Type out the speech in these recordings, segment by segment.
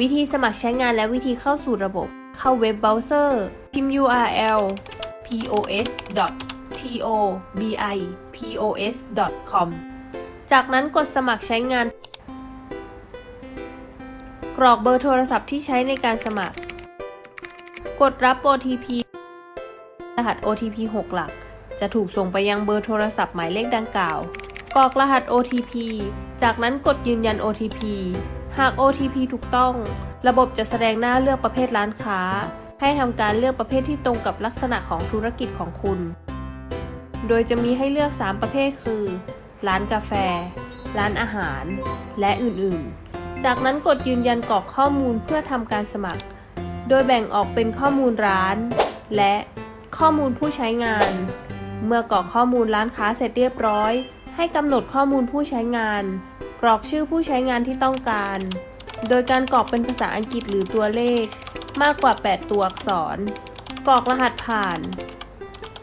วิธีสมัครใช้งานและวิธีเข้าสู่ระบบ เข้าเว็บเบราว์เซอร์ พิมพ์ URL pos.tobipos.com จากนั้นกดสมัครใช้งาน กรอกเบอร์โทรศัพท์ที่ใช้ในการสมัคร กดรับ OTP รหัส OTP 6 หลัก จะถูกส่งไปยังเบอร์โทรศัพท์หมายเลขดังกล่าว กรอกรหัส OTP จากนั้นกดยืนยัน OTP หาก OTP ถูกต้อง ระบบจะแสดงหน้าเลือกประเภทร้านค้า ให้ทำการเลือกประเภทที่ตรงกับลักษณะของธุรกิจของคุณ โดยจะมีให้เลือก 3 ประเภทคือ ร้านกาแฟ ร้านอาหาร และอื่นๆ จากนั้นกดยืนยันกรอกข้อมูลเพื่อทำการสมัคร โดยแบ่งออกเป็นข้อมูลร้าน และข้อมูลผู้ใช้งาน เมื่อกรอกข้อมูลร้านค้าเสร็จเรียบร้อย ให้กำหนดข้อมูลผู้ใช้งาน กรอกชื่อผู้ใช้งานที่ต้องการ โดยการกรอกเป็นภาษาอังกฤษหรือตัวเลข มากกว่า 8 ตัวอักษร กรอกรหัสผ่าน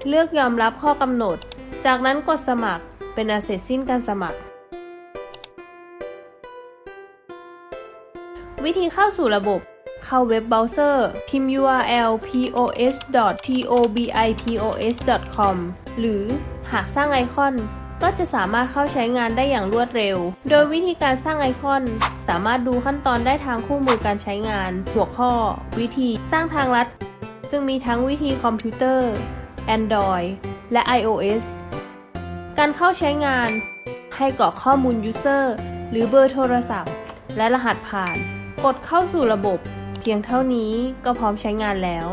เลือกยอมรับข้อกำหนด จากนั้นกดสมัคร เป็นอันเสร็จสิ้นการสมัคร วิธีเข้าสู่ระบบ เข้าเว็บเบราว์เซอร์พิมพ์ URL pos.tobipos.com หรือหากสร้างไอคอน ก็จะสามารถเข้าใช้งานได้อย่างรวดเร็ว โดยวิธีการสร้างไอคอน สามารถดูขั้นตอนได้ทางคู่มือการใช้งาน หัวข้อ วิธีสร้างทางลัด ซึ่งมีทั้งวิธีคอมพิวเตอร์ Android และ iOS การเข้าใช้งาน ให้กรอกข้อมูล User หรือเบอร์โทรศัพท์ และรหัสผ่าน กดเข้าสู่ระบบ เพียงเท่านี้ก็พร้อมใช้งานแล้ว